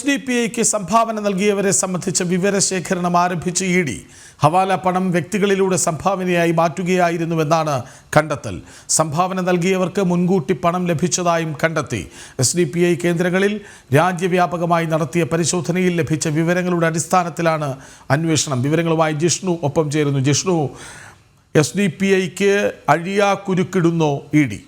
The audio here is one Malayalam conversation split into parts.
എസ് ഡി പി ഐക്ക് സംഭാവന നൽകിയവരെ സംബന്ധിച്ച വിവരശേഖരണം ആരംഭിച്ച ഇ ഡി. ഹവാല പണം വ്യക്തികളിലൂടെ സംഭാവനയായി മാറ്റുകയായിരുന്നുവെന്നാണ് കണ്ടെത്തൽ. സംഭാവന നൽകിയവർക്ക് മുൻകൂട്ടി പണം ലഭിച്ചതായും കണ്ടെത്തി. എസ് ഡി പി ഐ കേന്ദ്രങ്ങളിൽ രാജ്യവ്യാപകമായി നടത്തിയ പരിശോധനയിൽ ലഭിച്ച വിവരങ്ങളുടെ അടിസ്ഥാനത്തിലാണ് അന്വേഷണം. വിവരങ്ങളുമായി ജിഷ്ണു ഒപ്പം ചേരുന്നു. ജിഷ്ണു എസ് ഡി പി ഐക്ക് അഴിയാ കുരുക്കിടുന്നോ ഇ ഡി.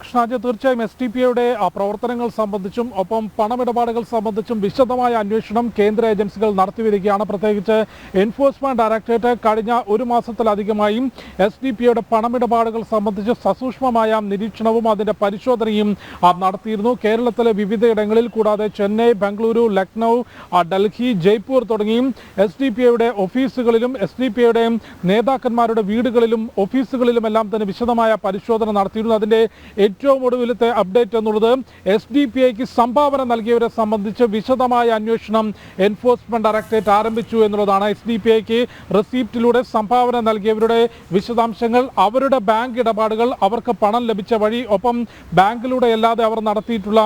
കൃഷ്ണാജ് തീർച്ചയായും എസ് ടി പി ഐയുടെ പ്രവർത്തനങ്ങൾ സംബന്ധിച്ചും ഒപ്പം പണമിടപാടുകൾ സംബന്ധിച്ചും വിശദമായ അന്വേഷണം കേന്ദ്ര ഏജൻസികൾ നടത്തിവരികയാണ്. പ്രത്യേകിച്ച് എൻഫോഴ്സ്മെന്റ് ഡയറക്ടറേറ്റ് കഴിഞ്ഞ ഒരു മാസത്തിലധികമായും എസ് ഡി പി ഐയുടെ പണമിടപാടുകൾ സംബന്ധിച്ച് സസൂക്ഷ്മമായ നിരീക്ഷണവും അതിന്റെ പരിശോധനയും നടത്തിയിരുന്നു. കേരളത്തിലെ വിവിധയിടങ്ങളിൽ കൂടാതെ ചെന്നൈ ബംഗളൂരു ലക്നൗ ഡൽഹി ജയ്പൂർ തുടങ്ങിയും എസ് ഡി പി ഐയുടെ ഓഫീസുകളിലും എസ് ഡി പി ഐയുടെ നേതാക്കന്മാരുടെ വീടുകളിലും ഓഫീസുകളിലുമെല്ലാം തന്നെ വിശദമായ പരിശോധന നടത്തിയിരുന്നു. അതിന്റെ ഏറ്റവും ഒടുവിലത്തെ അപ്ഡേറ്റ് എന്നുള്ളത് എസ് ഡി പി ഐക്ക് സംഭാവന നൽകിയവരെ സംബന്ധിച്ച് വിശദമായ അന്വേഷണം എൻഫോഴ്സ്മെന്റ് ഡയറക്ടറേറ്റ് ആരംഭിച്ചു എന്നുള്ളതാണ് എസ് ഡി പി ഐക്ക് റെസീപ്റ്റിലൂടെ സംഭാവന നൽകിയവരുടെ വിശദാംശങ്ങൾ അവരുടെ ബാങ്ക് ഇടപാടുകൾ അവർക്ക് പണം ലഭിച്ച വഴി ഒപ്പം ബാങ്കിലൂടെ അല്ലാതെ അവർ നടത്തിയിട്ടുള്ള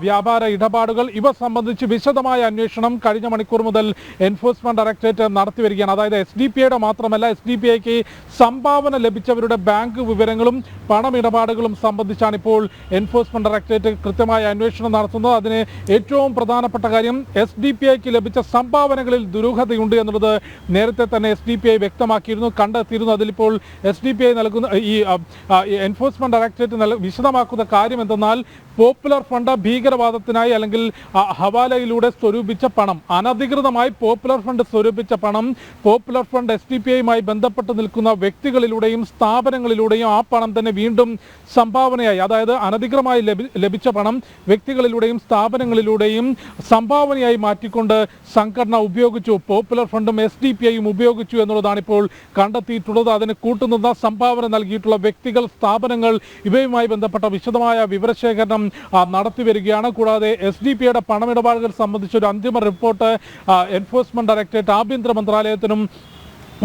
വ്യാപാര ഇടപാടുകൾ ഇവ സംബന്ധിച്ച് വിശദമായ അന്വേഷണം കഴിഞ്ഞ മണിക്കൂർ മുതൽ എൻഫോഴ്സ്മെന്റ് ഡയറക്ടറേറ്റ് നടത്തി വരികയാണ് അതായത് എസ് ഡി പി ഐയുടെ മാത്രമല്ല എസ് ഡി പി ഐക്ക് സംഭാവന ലഭിച്ചവരുടെ ബാങ്ക് വിവരങ്ങളും പണമിടപാടുകളും സംബന്ധിച്ചാണ് ഇപ്പോൾ എൻഫോഴ്സ്മെന്റ് ഡയറക്ടറേറ്റ് കൃത്യമായ അന്വേഷണം നടത്തുന്നത്. അതിന് ഏറ്റവും പ്രധാനപ്പെട്ട കാര്യം എസ് ഡി പി ഐക്ക് ലഭിച്ച സംഭാവനകളിൽ ദുരൂഹതയുണ്ട് എന്നുള്ളത് നേരത്തെ തന്നെ എസ് ഡി പി ഐ വ്യക്തമാക്കിയിരുന്നു കണ്ടെത്തിയിരുന്നു. അതിലിപ്പോൾ എസ് ഡി പി ഐ നൽകുന്ന ഈ എൻഫോഴ്സ്മെന്റ് ഡയറക്ടറേറ്റ് വിശദമാക്കുന്ന കാര്യം എന്തെന്നാൽ പോപ്പുലർ ഫണ്ട് ഭീകരവാദത്തിനായി അല്ലെങ്കിൽ ഹവാലയിലൂടെ സ്വരൂപിച്ച പണം അനധികൃതമായി പോപ്പുലർ ഫണ്ട് സ്വരൂപിച്ച പണം Popular Front S D P ഐയുമായി ബന്ധപ്പെട്ട് നിൽക്കുന്ന വ്യക്തികളിലൂടെയും സ്ഥാപനങ്ങളിലൂടെയും ആ പണം തന്നെ വീണ്ടും സംഭാവനയായി. അതായത് അനധികൃതമായി ലഭിച്ച പണം വ്യക്തികളിലൂടെയും സ്ഥാപനങ്ങളിലൂടെയും സംഭാവനയായി മാറ്റിക്കൊണ്ട് സംഘടന ഉപയോഗിച്ചു. പോപ്പുലർ ഫണ്ടും എസ് ഡി പി ഐയും ഉപയോഗിച്ചു എന്നുള്ളതാണ് ഇപ്പോൾ കണ്ടെത്തിയിട്ടുള്ളത്. അതിന് കൂട്ടുനിന്ന സംഭാവന നൽകിയിട്ടുള്ള വ്യക്തികൾ സ്ഥാപനങ്ങൾ ഇവയുമായി ബന്ധപ്പെട്ട വിശദമായ വിവരശേഖരണം നടത്തി വരികയാണ്. കൂടാതെ എസ് ഡി പി ഐയുടെ പണമിടപാടുകൾ സംബന്ധിച്ച ഒരു അന്തിമ റിപ്പോർട്ട് എൻഫോഴ്സ്മെന്റ് ഡയറക്ടറേറ്റ് ആഭ്യന്തര മന്ത്രാലയത്തിനും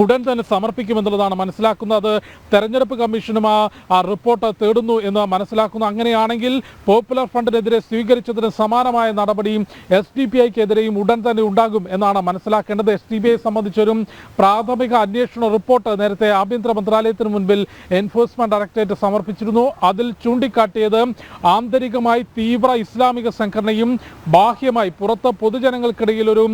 ഉടൻ തന്നെ സമർപ്പിക്കുമെന്നുള്ളതാണ് മനസ്സിലാക്കുന്നത്. തെരഞ്ഞെടുപ്പ് കമ്മീഷനും ആ റിപ്പോർട്ട് തേടുന്നു എന്ന് മനസ്സിലാക്കുന്നു. അങ്ങനെയാണെങ്കിൽ പോപ്പുലർ ഫണ്ടിനെതിരെ സ്വീകരിച്ചതിന് സമാനമായ നടപടിയും എസ് ഡി പി ഐക്കെതിരെയും ഉടൻ തന്നെ ഉണ്ടാകും എന്നാണ് മനസ്സിലാക്കേണ്ടത്. എസ് ഡി ബി ഐ സംബന്ധിച്ചൊരു പ്രാഥമിക അന്വേഷണ റിപ്പോർട്ട് നേരത്തെ ആഭ്യന്തര മന്ത്രാലയത്തിന് മുൻപിൽ എൻഫോഴ്സ്മെന്റ് ഡയറക്ടറേറ്റ് സമർപ്പിച്ചിരുന്നു. അതിൽ ചൂണ്ടിക്കാട്ടിയത് ആന്തരികമായി തീവ്ര ഇസ്ലാമിക സംഘടനയും ബാഹ്യമായി പുറത്ത് പൊതുജനങ്ങൾക്കിടയിൽ ഒരു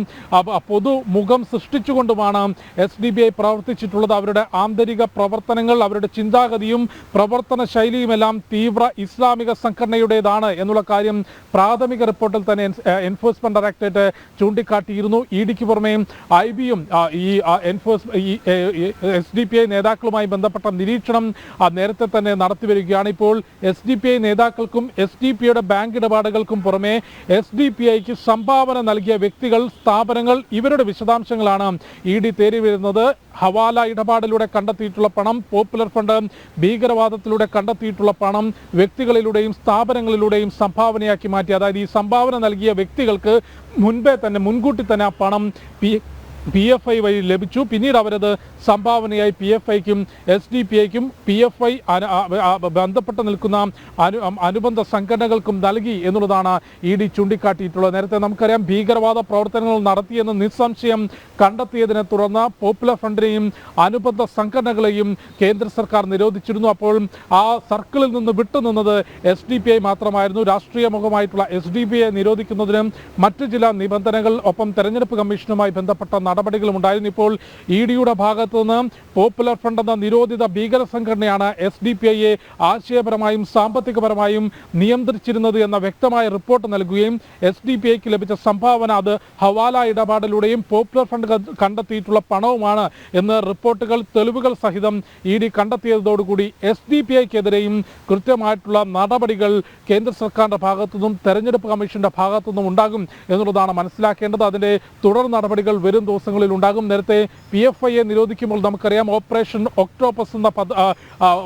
പൊതുമുഖം സൃഷ്ടിച്ചുകൊണ്ടുമാണ് എസ് ഡി ബി ഐ പ്രവർത്തിച്ചിട്ടുള്ളത്. അവരുടെ ആന്തരിക പ്രവർത്തനങ്ങൾ അവരുടെ ചിന്താഗതിയും പ്രവർത്തന ശൈലിയുമെല്ലാം തീവ്ര ഇസ്ലാമിക സംഘടനയുടേതാണ് എന്നുള്ള കാര്യം പ്രാഥമിക റിപ്പോർട്ടിൽ തന്നെ എൻഫോഴ്സ്മെന്റ് ഡയറക്ടറേറ്റ് ചൂണ്ടിക്കാട്ടിയിരുന്നു. ഇ ഡിക്ക് പുറമെ ഐ ബിയും ഈ എൻഫോഴ്സ് ഈ എസ് ഡി പി ഐ നേതാക്കളുമായി ബന്ധപ്പെട്ട നിരീക്ഷണം നേരത്തെ തന്നെ നടത്തി വരികയാണ്. ഇപ്പോൾ എസ് ഡി പി ഐ നേതാക്കൾക്കും എസ് ഡി പി ഐയുടെ ബാങ്ക് ഇടപാടുകൾക്കും പുറമെ എസ് ഡി പി ഐക്ക് സംഭാവന നൽകിയ വ്യക്തികൾ സ്ഥാപനങ്ങൾ ഇവരുടെ വിശദാംശങ്ങളാണ് ഇ ഡി തേടി വരുന്നത് ഹവാല ഇടപാടിലൂടെ കണ്ടെത്തിയിട്ടുള്ള പണം പോപ്പുലർ ഫണ്ട് ഭീകരവാദത്തിലൂടെ കണ്ടെത്തിയിട്ടുള്ള പണം വ്യക്തികളിലൂടെയും സ്ഥാപനങ്ങളിലൂടെയും സംഭാവനയാക്കി മാറ്റി. അതായത് ഈ സംഭാവന നൽകിയ വ്യക്തികൾക്ക് മുൻപേ തന്നെ മുൻകൂട്ടി തന്നെ ആ പണം പി എഫ് ഐ വഴി ലഭിച്ചു. പിന്നീട് അവരത് സംഭാവനയായി പി എഫ് ഐക്കും എസ് ഡി പി ഐക്കും പി എഫ് ഐ ബന്ധപ്പെട്ട് നിൽക്കുന്ന അനു അനുബന്ധ സംഘടനകൾക്കും നൽകി എന്നുള്ളതാണ് ഇ ഡി ചൂണ്ടിക്കാട്ടിയിട്ടുള്ളത്. നേരത്തെ നമുക്കറിയാം ഭീകരവാദ പ്രവർത്തനങ്ങൾ നടത്തിയെന്ന് നിസ്സംശയം കണ്ടെത്തിയതിനെ തുടർന്ന് പോപ്പുലർ ഫ്രണ്ടിനെയും അനുബന്ധ സംഘടനകളെയും കേന്ദ്ര സർക്കാർ നിരോധിച്ചിരുന്നു. അപ്പോൾ ആ സർക്കിളിൽ നിന്ന് വിട്ടുനിന്നത് എസ് ഡി പി ഐ മാത്രമായിരുന്നു. രാഷ്ട്രീയ മുഖമായിട്ടുള്ള എസ് ഡി പി ഐ നിരോധിക്കുന്നതിന് മറ്റു ചില നിബന്ധനകൾ ഒപ്പം തെരഞ്ഞെടുപ്പ് കമ്മീഷനുമായി ബന്ധപ്പെട്ട നടപടികളും ഉണ്ടായിരുന്നു. ഇപ്പോൾ ഇ ഡിയുടെ ഭാഗത്തു നിന്ന് പോപ്പുലർ ഫ്രണ്ട് എന്ന നിരോധിത ഭീകര സംഘടനയാണ് എസ് ഡി പി ഐയെ ആശയപരമായും സാമ്പത്തികപരമായും നിയന്ത്രിച്ചിരുന്നത് എന്ന വ്യക്തമായ റിപ്പോർട്ട് നൽകുകയും എസ് ഡി പി ഐക്ക് ലഭിച്ച സംഭാവന അത് ഹവാല ഇടപാടിലൂടെയും പോപ്പുലർ ഫണ്ട് കണ്ടെത്തിയിട്ടുള്ള പണവുമാണ് എന്ന് റിപ്പോർട്ടുകൾ തെളിവുകൾ സഹിതം ഇ ഡി കണ്ടെത്തിയതോടുകൂടി എസ് ഡി പി ഐക്കെതിരെയും കൃത്യമായിട്ടുള്ള നടപടികൾ കേന്ദ്ര സർക്കാരിന്റെ ഭാഗത്തുനിന്നും തെരഞ്ഞെടുപ്പ് കമ്മീഷന്റെ ഭാഗത്തുനിന്നും ഉണ്ടാകും എന്നുള്ളതാണ് മനസ്സിലാക്കേണ്ടത്. അതിന്റെ തുടർ നടപടികൾ വരും ദിവസം ദിവസങ്ങളിൽ ഉണ്ടാകും. നേരത്തെ പി എഫ് ഐയെ നിരോധിക്കുമ്പോൾ നമുക്കറിയാം ഓപ്പറേഷൻ ഒക്ടോപ്പസ് എന്ന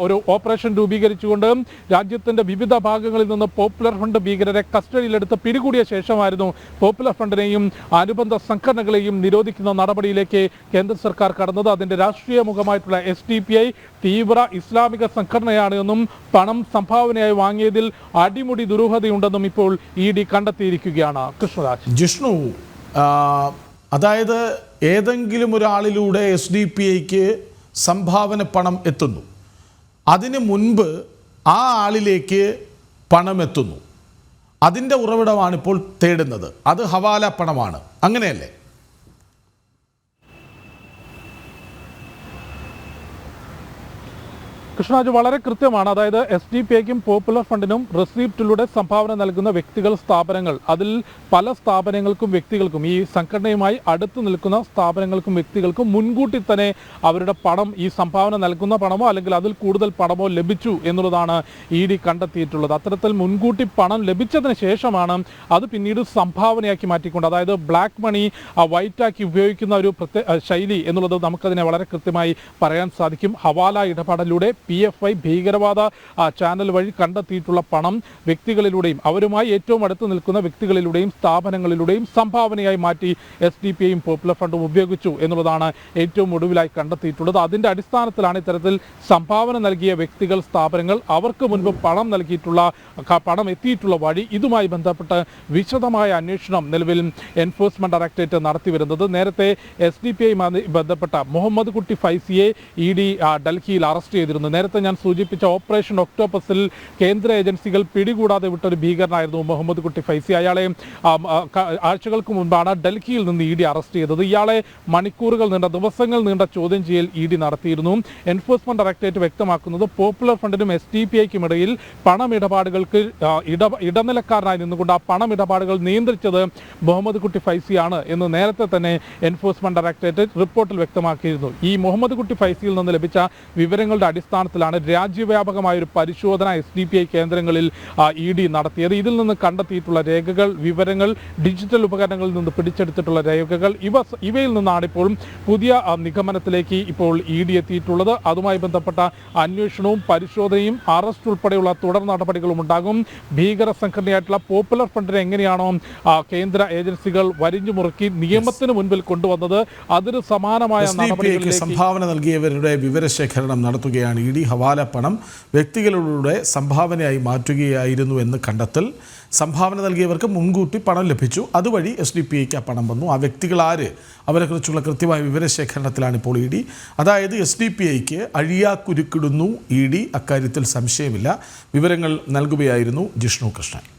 ഒരു ഓപ്പറേഷൻ രൂപീകരിച്ചുകൊണ്ട് രാജ്യത്തിന്റെ വിവിധ ഭാഗങ്ങളിൽ നിന്ന് പോപ്പുലർ ഫ്രണ്ട് ഭീകരരെ കസ്റ്റഡിയിലെടുത്ത് പിടികൂടിയ ശേഷമായിരുന്നു പോപ്പുലർ ഫ്രണ്ടിനെയും അനുബന്ധ സംഘടനകളെയും നിരോധിക്കുന്ന നടപടിയിലേക്ക് കേന്ദ്ര സർക്കാർ കടന്നത്. അതിന്റെ രാഷ്ട്രീയ മുഖമായിട്ടുള്ള എസ് ഡി പി ഐ തീവ്ര ഇസ്ലാമിക സംഘടനയാണ് എന്നും പണം സംഭാവനയായി വാങ്ങിയതിൽ അടിമുടി ദുരൂഹതയുണ്ടെന്നും ഇപ്പോൾ ഇ ഡി കണ്ടെത്തിയിരിക്കുകയാണ്. കൃഷ്ണരാജ്. ജിഷ്ണു അതായത് ഏതെങ്കിലും ഒരാളിലൂടെ എസ് ഡി പി ഐക്ക് സംഭാവന പണം എത്തുന്നു. അതിന് മുൻപ് ആ ആളിലേക്ക് പണം എത്തുന്നു. അതിന്റെ ഉറവിടമാണ് ഇപ്പോൾ തേടുന്നത്. അത് ഹവാല പണമാണ്. അങ്ങനെയല്ലേ? കൃഷ്ണരാജ് വളരെ കൃത്യമാണ്. അതായത് എസ് ഡി പി ഐക്കും പോപ്പുലർ ഫണ്ടിനും റെസിപ്റ്റിലൂടെ സംഭാവന നൽകുന്ന വ്യക്തികൾ സ്ഥാപനങ്ങൾ. അതിൽ പല സ്ഥാപനങ്ങൾക്കും വ്യക്തികൾക്കും ഈ സംഘടനയുമായി അടുത്ത് നിൽക്കുന്ന സ്ഥാപനങ്ങൾക്കും വ്യക്തികൾക്കും മുൻകൂട്ടി തന്നെ അവരുടെ പണം ഈ സംഭാവന നൽകുന്ന പണമോ അല്ലെങ്കിൽ അതിൽ കൂടുതൽ പണമോ ലഭിച്ചു എന്നുള്ളതാണ് ഇ ഡി കണ്ടെത്തിയിട്ടുള്ളത്. അത്തരത്തിൽ മുൻകൂട്ടി പണം ലഭിച്ചതിന് ശേഷമാണ് അത് പിന്നീട് സംഭാവനയാക്കി മാറ്റിക്കൊണ്ട് അതായത് ബ്ലാക്ക് മണി വൈറ്റാക്കി ഉപയോഗിക്കുന്ന ഒരു പ്രത്യേക ശൈലി എന്നുള്ളത് നമുക്കതിനെ വളരെ കൃത്യമായി പറയാൻ സാധിക്കും. ഹവാല ഇടപാടിലൂടെ പി എഫ് ഐ ഭീകരവാദ ചാനൽ വഴി കണ്ടെത്തിയിട്ടുള്ള പണം വ്യക്തികളിലൂടെയും അവരുമായി ഏറ്റവും അടുത്ത് നിൽക്കുന്ന വ്യക്തികളിലൂടെയും സ്ഥാപനങ്ങളിലൂടെയും സംഭാവനയായി മാറ്റി എസ് ഡി പി ഐയും പോപ്പുലർ ഫണ്ടും ഉപയോഗിച്ചു എന്നുള്ളതാണ് ഏറ്റവും ഒടുവിലായി കണ്ടെത്തിയിട്ടുള്ളത്. അതിന്റെ അടിസ്ഥാനത്തിലാണ് ഇത്തരത്തിൽ സംഭാവന നൽകിയ വ്യക്തികൾ സ്ഥാപനങ്ങൾ അവർക്ക് മുൻപ് പണം നൽകിയിട്ടുള്ള പണം എത്തിയിട്ടുള്ള വഴി ഇതുമായി ബന്ധപ്പെട്ട് വിശദമായ അന്വേഷണം നിലവിൽ എൻഫോഴ്സ്മെന്റ് ഡയറക്ടറേറ്റ് നടത്തി വരുന്നത്. നേരത്തെ എസ് ഡി പി ഐ ബന്ധപ്പെട്ട മുഹമ്മദ് കുട്ടി ഫൈസിയെ ഇ ഡി ഡൽഹിയിൽ അറസ്റ്റ് ചെയ്തിരുന്നു. നേരത്തെ ഞാൻ സൂചിപ്പിച്ച ഓപ്പറേഷൻ ഒക്ടോപ്പസിൽ കേന്ദ്ര ഏജൻസികൾ പിടികൂടാതെ വിട്ട ഒരു ഭീകരനായിരുന്നു മുഹമ്മദ് കുട്ടി ഫൈസി. അയാളെ ആഴ്ചകൾക്ക് മുൻപാണ് ഡൽഹിയിൽ നിന്ന് ഇ ഡി അറസ്റ്റ് ചെയ്തത്. ഇയാളെ മണിക്കൂറുകൾ നീണ്ട ദിവസങ്ങൾ നീണ്ട ചോദ്യം ചെയ്യൽ ഇ ഡി നടത്തിയിരുന്നു. എൻഫോഴ്സ്മെന്റ് ഡയറക്ടറേറ്റ് വ്യക്തമാക്കുന്നത് പോപ്പുലർ ഫണ്ടിനും എസ് ടി പി ഐക്കും ഇടയിൽ പണമിടപാടുകൾക്ക് ഇടനിലക്കാരനായി നിന്നുകൊണ്ട് ആ പണമിടപാടുകൾ നിയന്ത്രിച്ചത് മുഹമ്മദ് കുട്ടി ഫൈസിയാണ് എന്ന് നേരത്തെ തന്നെ എൻഫോഴ്സ്മെന്റ് ഡയറക്ടറേറ്റ് റിപ്പോർട്ടിൽ വ്യക്തമാക്കിയിരുന്നു. ഈ മുഹമ്മദ് കുട്ടി ഫൈസിയിൽ നിന്ന് ലഭിച്ച വിവരങ്ങളുടെ അടിസ്ഥാനത്തിലാണ് രാജ്യവ്യാപകമായ ഒരു പരിശോധന എസ് ഡി പി ഐ കേന്ദ്രങ്ങളിൽ ഇ ഡി നടത്തിയത്. ഇതിൽ നിന്ന് കണ്ടെത്തിയിട്ടുള്ള രേഖകൾ വിവരങ്ങൾ ഡിജിറ്റൽ ഉപകരണങ്ങളിൽ നിന്ന് പിടിച്ചെടുത്തിട്ടുള്ള രേഖകൾ ഇവ ഇവയിൽ നിന്നാണ് ഇപ്പോഴും പുതിയ നിഗമനത്തിലേക്ക് ഇപ്പോൾ ഇ ഡി എത്തിയിട്ടുള്ളത്. അതുമായി ബന്ധപ്പെട്ട അന്വേഷണവും പരിശോധനയും അറസ്റ്റ് ഉൾപ്പെടെയുള്ള തുടർ നടപടികളും ഉണ്ടാകും. ഭീകര സംഘടനയായിട്ടുള്ള പോപ്പുലർ ഫ്രണ്ടിനെ എങ്ങനെയാണോ കേന്ദ്ര ഏജൻസികൾ വരിഞ്ഞു മുറുക്കി നിയമത്തിന് മുൻപിൽ കൊണ്ടുവന്നത്. അതിന് സമാനമായ നടപടികളിലേക്ക് സംഭാവന നൽകിയവരുടെ വിവരശേഖരണം നടത്തുകയാണ് ഇ ഡി ഹവാല പണം വ്യക്തികളുടെ സംഭാവനയായി മാറ്റുകയായിരുന്നു എന്ന് കണ്ടെത്തൽ. സംഭാവന നൽകിയവർക്ക് മുൻകൂട്ടി പണം ലഭിച്ചു. അതുവഴി എസ് ഡി പി ഐക്ക് ആ പണം വന്നു. ആ വ്യക്തികൾ ആര്? അവരെക്കുറിച്ചുള്ള കൃത്യമായ വിവരശേഖരണത്തിലാണ് ഇപ്പോൾ ഇ ഡി. അതായത് എസ് ഡി പി ഐക്ക് അഴിയാക്കുരുക്കിടുന്നു ഇ ഡി. അക്കാര്യത്തിൽ സംശയമില്ല. വിവരങ്ങൾ നൽകുകയായിരുന്നു ജിഷ്ണു കൃഷ്ണൻ.